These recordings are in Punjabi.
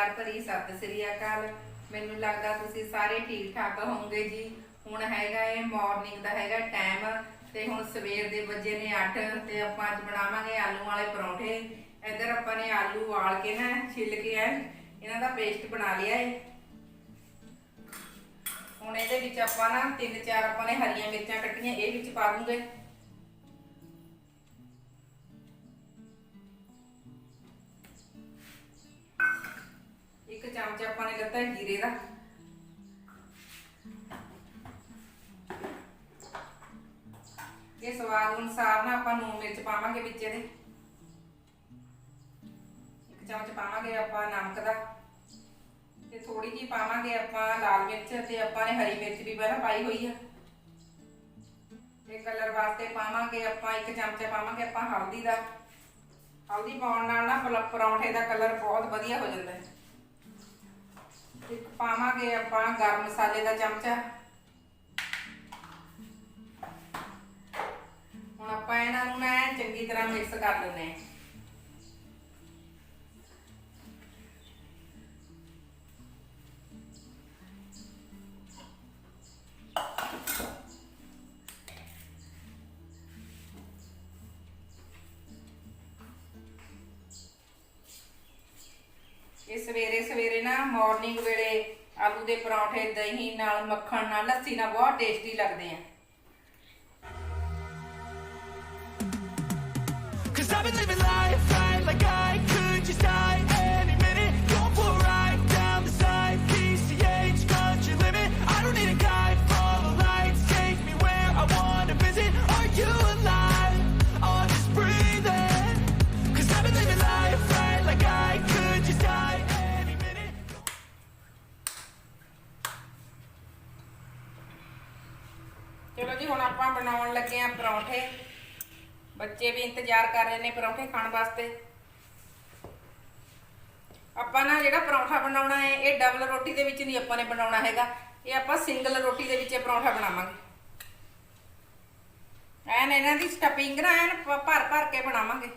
ਪਿਆਰ ਭਰੀ ਸਤਿ ਸ੍ਰੀ ਅਕਾਲ। ਮੈਨੂੰ ਲੱਗਦਾ ਤੁਸੀਂ ਸਾਰੇ ਠੀਕ ਠਾਕ ਹੋਵੋਗੇ ਜੀ। ਹੁਣ ਹੈਗਾ ਇਹ ਮਾਰਨਿੰਗ ਦਾ ਹੈਗਾ ਟਾਈਮ ਤੇ ਹੁਣ ਸਵੇਰ ਦੇ ਵੱਜੇ ਨੇ 8 ਤੇ ਆਪਾਂ ਅੱਜ ਬਣਾਵਾਂਗੇ ਆਲੂ ਵਾਲੇ ਪਰੌਂਠੇ। ਇੱਧਰ ਆਪਾਂ ਨੇ ਆਲੂ ਵਾਲ ਕੇ ਨਾ ਛਿੱਲ ਕੇ ਐ, ਇਹਨਾਂ ਦਾ ਪੇਸਟ ਬਣਾ ਲਿਆ ਏ। ਹੁਣ ਇਹਦੇ ਵਿੱਚ ਆਪਾਂ ਨਾ ਤਿੰਨ ਚਾਰ ਆਪਾਂ ਨੇ ਹਰੀਆਂ ਮਿਰਚਾਂ ਕੱਟੀਆਂ, ਇਹ ਵਿੱਚ ਪਾ ਦੂੰਗੇ। ਇੱਕ ਚਮਚ ਆਪਾਂ ਨੇ ਲੱਤਾ ਜੀਰੇ ਦਾ। ਇਹ ਸਵਾਦ ਅਨੁਸਾਰ ਨਾ ਆਪਾਂ ਨੂਨ ਮਿਰਚ ਪਾਵਾਂਗੇ ਵਿੱਚ ਇਹਦੇ। ਇੱਕ ਚਮਚ ਪਾਵਾਂਗੇ ਆਪਾਂ ਨਮਕ ਦਾ। ਤੇ ਥੋੜੀ ਜਿਹੀ ਪਾਵਾਂਗੇ ਆਪਾਂ ਲਾਲ ਮਿਰਚ ਤੇ ਆਪਾਂ ਨੇ ਹਰੀ ਮਿਰਚ ਵੀ ਪਹਿਲਾਂ ਪਾਈ ਹੋਈ ਆ। ਤੇ ਕਲਰ ਵਾਸਤੇ ਪਾਵਾਂਗੇ ਆਪਾਂ ਇੱਕ ਚਮਚਾ ਪਾਵਾਂਗੇ ਆਪਾਂ ਹਲਦੀ ਦਾ। ਹਲਦੀ ਪਾਉਣ ਨਾਲ ਨਾ ਪਲ- ਪਰੌਂਠੇ ਦਾ ਕਲਰ ਬਹੁਤ ਵਧੀਆ ਹੋ ਜਾਂਦਾ ਹੈ। ਇੱਕ ਪਾਵਾਂਗੇ ਆਪਾਂ ਗਰਮ ਮਸਾਲੇ ਦਾ ਚਮਚਾ। ਹੁਣ ਆਪਾਂ ਇਹਨਾਂ ਨੂੰ ਨਾ ਚੰਗੀ ਤਰ੍ਹਾਂ ਮਿਕਸ ਕਰ ਲੈਂਦੇ ਹਾਂ। ਇਹ ਸਵੇਰੇ ਸਵੇਰੇ ਨਾ ਮਾਰਨਿੰਗ ਵੇਲੇ ਆਲੂ ਦੇ ਪਰੌਂਠੇ, ਦਹੀਂ ਨਾਲ, ਮੱਖਣ ਨਾਲ, ਲੱਸੀ ਨਾਲ ਬਹੁਤ ਟੇਸਟੀ ਲੱਗਦੇ ਆ। Cause I've been living life right, like I ਹੁਣ ਆਪਾਂ ਬਣਾਉਣ ਲੱਗੇ ਆ ਪਰੌਂਠੇ। ਬੱਚੇ ਵੀ ਇੰਤਜ਼ਾਰ ਕਰ ਰਹੇ ਨੇ ਪਰੌਂਠੇ ਖਾਣ ਵਾਸਤੇ। ਆਪਾਂ ਨਾ ਜਿਹੜਾ ਪਰੌਂਠਾ ਬਣਾਉਣਾ ਹੈ, ਇਹ ਡਬਲ ਰੋਟੀ ਦੇ ਵਿੱਚ ਨਹੀਂ ਆਪਾਂ ਨੇ ਬਣਾਉਣਾ ਹੈਗਾ। ਇਹ ਆਪਾਂ ਸਿੰਗਲ ਰੋਟੀ ਦੇ ਵਿੱਚ ਇਹ ਪਰੌਂਠਾ ਬਣਾਵਾਂਗੇ। ਐਨ ਇਹਨਾਂ ਦੀ ਸਟਫਿੰਗ ਨਾ, ਐਨ ਭਰ ਭਰ ਕੇ ਬਣਾਵਾਂਗੇ।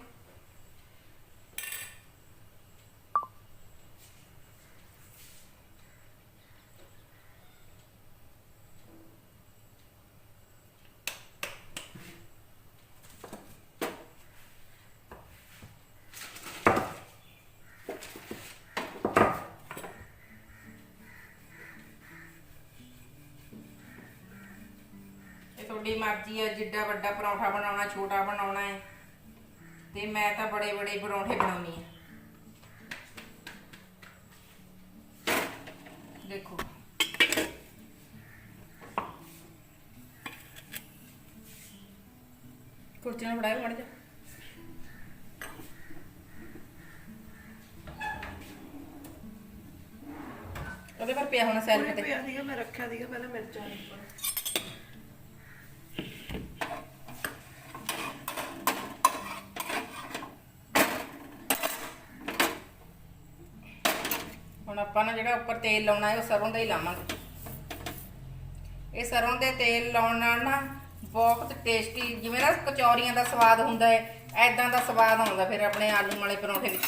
ਤੁਹਾਡੀ ਮਰਜ਼ੀ ਹੈ ਜਿੱਡਾ ਵੱਡਾ ਪਰੌਂਠਾ ਬਣਾਉਣਾ ਛੋਟਾ ਬਣਾਉਣਾ ਹੈ। ਤੇ ਮੈਂ ਤਾਂ ਬੜੇ ਬੜੇ ਪਰੌਂਠੇ ਬਣਾਉਣੀ ਆ ਦੇਖੋ। ਕੁਰਸੀ ਨਾਲ ਫੜਾਇਆ ਮੜ ਜਾ ਉਹਦੇ ਪਰ ਪਿਆ ਹੋਣਾ ਸੈਲਫ ਤੇ। ਪਿਆ ਸੀਗਾ ਮੈਂ ਰੱਖਿਆ ਸੀਗਾ ਪਹਿਲਾਂ ਮਿਰਚਾਂ ਉੱਪਰ ਹੁਣ ਆਪਾਂ ਨਾ ਜਿਹੜਾ ਉੱਪਰ ਤੇਲ ਲਾਉਣਾ ਹੈ, ਉਹ ਸਰੋਂ ਦਾ ਹੀ ਲਾਵਾਂਗੇ। ਇਹ ਸਰੋਂ ਦੇ ਤੇਲ ਲਾਉਣ ਨਾਲ ਨਾ ਬਹੁਤ ਟੇਸਟੀ ਜਿਵੇਂ ਨਾ ਕਚੌਰੀਆਂ ਦਾ ਸਵਾਦ ਹੁੰਦਾ ਹੈ ਐਦਾਂ ਦਾ ਸਵਾਦ ਆਉਂਦਾ ਫਿਰ ਆਪਣੇ ਆਲੂ ਵਾਲੇ ਪਰੌਂਠੇ ਵਿੱਚ।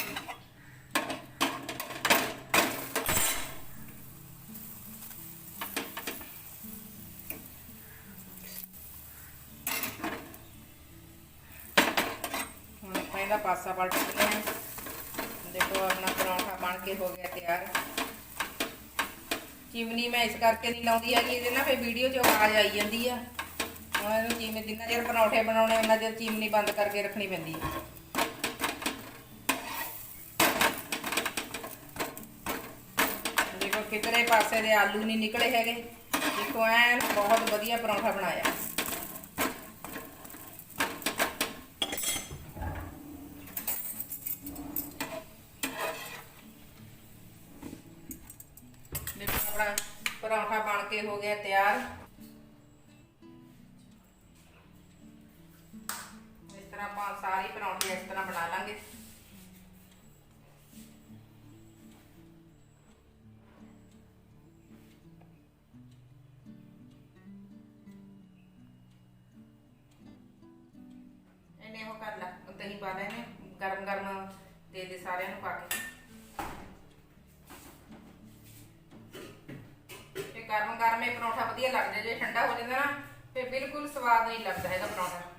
ਹੁਣ ਆਪਾਂ ਇਹਦਾ ਪਾਸਾ ਪਲਟ ਦਿੰਦੇ ਹਾਂ ਦੇਖੋ ਆਪਣਾ ਪਰੌਂਠਾ ਬਣ ਕੇ ਹੋ ਗਿਆ ਤਿਆਰ। ਚਿਮਨੀ ਮੈਂ ਇਸ ਕਰਕੇ ਨਹੀਂ ਲਾਉਂਦੀ ਹੈਗੀ, ਇਹਦੇ ਨਾਲ ਫੇ ਵੀਡੀਓ 'ਚ ਆਵਾਜ਼ ਆਈ ਜਾਂਦੀ ਆ। ਹੁਣ ਇਹਨੂੰ ਜਿਵੇਂ ਜਿੰਨਾ ਚਿਰ ਪਰੌਂਠੇ ਬਣਾਉਣੇ, ਉਹਨਾਂ ਚਿਰ ਚਿਮਨੀ ਬੰਦ ਕਰਕੇ ਰੱਖਣੀ ਪੈਂਦੀ ਹੈ ਦੇਖੋ ਕਿਤਰੇ ਪਾਸੇ ਦੇ ਆਲੂ ਨਹੀਂ ਨਿਕਲੇ ਹੈਗੇ। ਦੇਖੋ, ਐਨ ਬਹੁਤ ਵਧੀਆ ਪਰੌਂਠਾ ਬਣਾਇਆ ਦੇਖੋ ਆਪਣਾ ਪਰੌਂਠਾ ਬਣ ਕੇ ਹੋ ਗਿਆ ਤਿਆਰ। ਇਸ ਤਰ੍ਹਾਂ ਆਪਾਂ ਸਾਰੇ ਪਰੌਂਠੇ ਇਸ ਤਰ੍ਹਾਂ ਬਣਾ ਲਾਂਗੇ। ਇਹਨੇ ਉਹ ਕਰ ਲਾ, ਦਹੀਂ ਪਾ ਲੈਣੇ ਗਰਮ ਗਰਮ ਦੇ ਦੇ ਸਾਰਿਆਂ ਨੂੰ ਪਾ ਕੇ। ਗਰਮ ਗਰਮ ਇਹ ਪਰੌਂਠਾ ਵਧੀਆ ਲੱਗਦਾ ਜੇ ਠੰਡਾ ਹੋ ਜਾਂਦਾ ਨਾ, ਫਿਰ ਬਿਲਕੁਲ ਸਵਾਦ ਨਹੀਂ ਲੱਗਦਾ ਹੈਗਾ ਪਰੌਂਠਾ।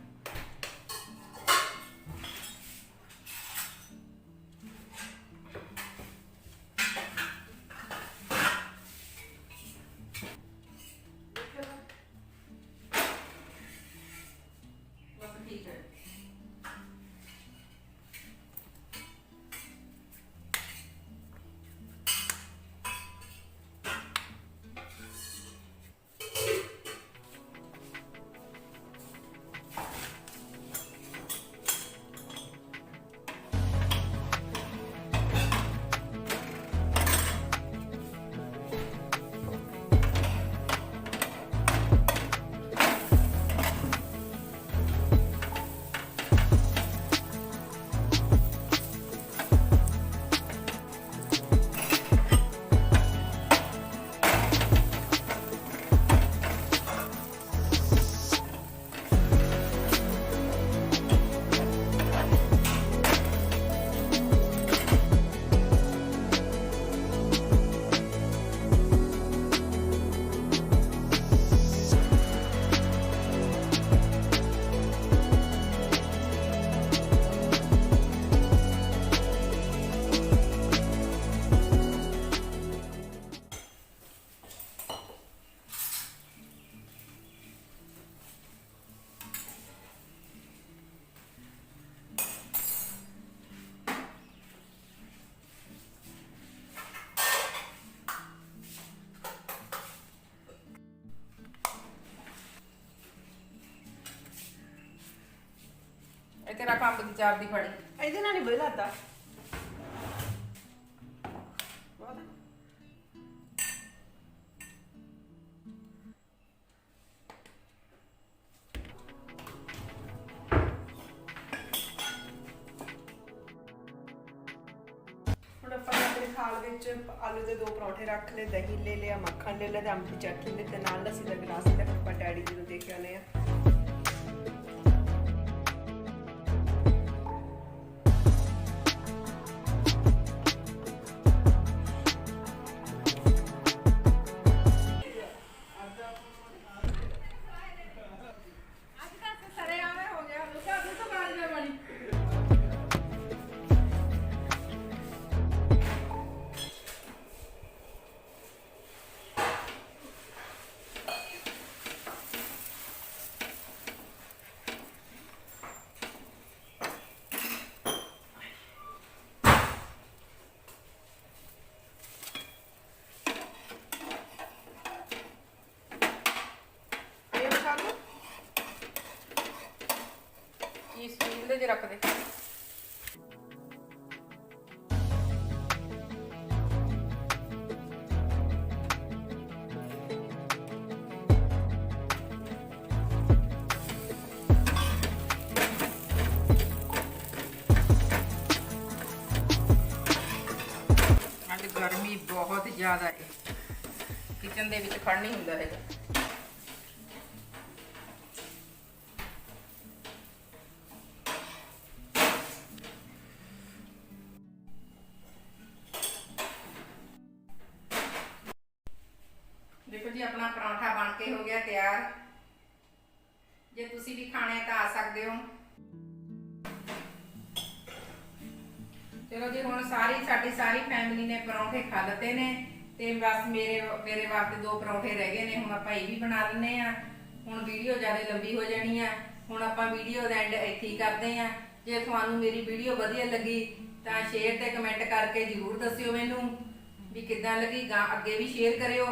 ਤੇਰਾ ਪੰਪ ਦੀ ਚਾਰ ਦੀ ਫੜੀ। ਇਹਦੇ ਨਾਲ ਨਹੀਂ ਵਧੀਆ ਲੱਗਦਾ ਬਹੁਤ। ਹੁਣ ਆਪਾਂ ਨੇ ਆਪਣੇ ਥਾਲ ਵਿੱਚ ਆਲੂ ਦੇ ਦੋ ਪਰੌਂਠੇ ਰੱਖ ਲਏ, ਦਹੀਂ ਲੈ ਲਿਆ, ਮੱਖਣ ਲੈ ਲਿਆ ਤੇ ਅੰਬ ਦੀ ਚਟਨੀ ਲੈ ਤੇ ਨਾਲ ਲੱਸੀ ਦਾ ਗਲਾਸ ਲੈ ਆਪਾਂ ਡੈਡੀ ਜੀ ਨੂੰ ਦੇ ਕੇ ਆਨੇ ਆ। ਸਟੀਲ ਰੱਖ ਦੇ। ਅੱਜ ਗਰਮੀ ਬਹੁਤ ਜ਼ਿਆਦਾ ਹੈ। ਕਿਚਨ ਦੇ ਵਿੱਚ ਖੜ ਨਹੀਂ ਹੁੰਦਾ ਹੈਗਾ। ਜੀ ਆਪਣਾ ਪਰੌਂਠਾ ਬਣ ਕੇ ਹੋ ਗਿਆ ਤਿਆਰ। ਜੇ ਤੁਸੀਂ ਵੀ ਖਾਣੇ ਤਾਂ ਆ ਸਕਦੇ ਹੋ। ਚਲੋ ਜੀ, ਹੁਣ ਸਾਰੀ ਸਾਡੀ ਸਾਰੀ ਫੈਮਿਲੀ ਨੇ ਪਰੌਂਠੇ ਖਾ ਲਤੇ ਨੇ ਤੇ ਬਸ ਮੇਰੇ ਮੇਰੇ ਵਾਸਤੇ ਦੋ ਪਰੌਂਠੇ ਰਹਿ ਗਏ ਨੇ, ਹੁਣ ਆਪਾਂ ਇਹ ਵੀ ਬਣਾ ਲੈਨੇ ਆ ਹੁਣ ਵੀਡੀਓ ਜ਼ਿਆਦਾ ਲੰਬੀ ਹੋ ਜਾਣੀ ਆ। ਹੁਣ ਆਪਾਂ ਵੀਡੀਓ ਦਾ ਐਂਡ ਇੱਥੇ ਹੀ ਕਰਦੇ ਆ ਜੇ ਤੁਹਾਨੂੰ ਮੇਰੀ ਵੀਡੀਓ ਵਧੀਆ ਲੱਗੀ ਤਾਂ ਸ਼ੇਅਰ ਤੇ ਕਮੈਂਟ ਕਰਕੇ ਜਰੂਰ ਦੱਸਿਓ ਮੈਨੂੰ ਵੀ ਕਿੱਦਾਂ ਲੱਗੀ। ਗਾਂ ਅੱਗੇ ਵੀ ਸ਼ੇਅਰ ਕਰਿਓ।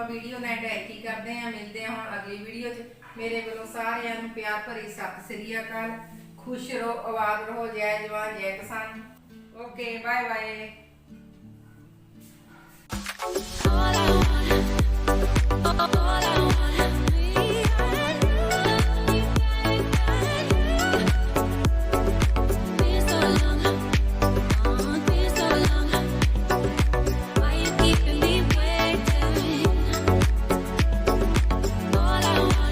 ਆਪਾਂ ਵੀਡੀਓ ਦਾ ਐਂਡ ਹੀ ਕਰਦੇ ਆਂ ਮਿਲਦੇ ਆਂ ਹੁਣ ਅਗਲੀ ਵੀਡੀਓ 'ਚ। ਮੇਰੇ ਵੱਲੋਂ ਸਾਰਿਆਂ ਨੂੰ ਪਿਆਰ ਭਰੀ ਸਤਿ ਸ੍ਰੀ ਅਕਾਲ। ਖੁਸ਼ ਰਹੋ, ਆਬਾਦ ਰਹੋ। ਜੈ ਜਵਾਨ, ਜੈ ਕਿਸਾਨ। Okay bye bye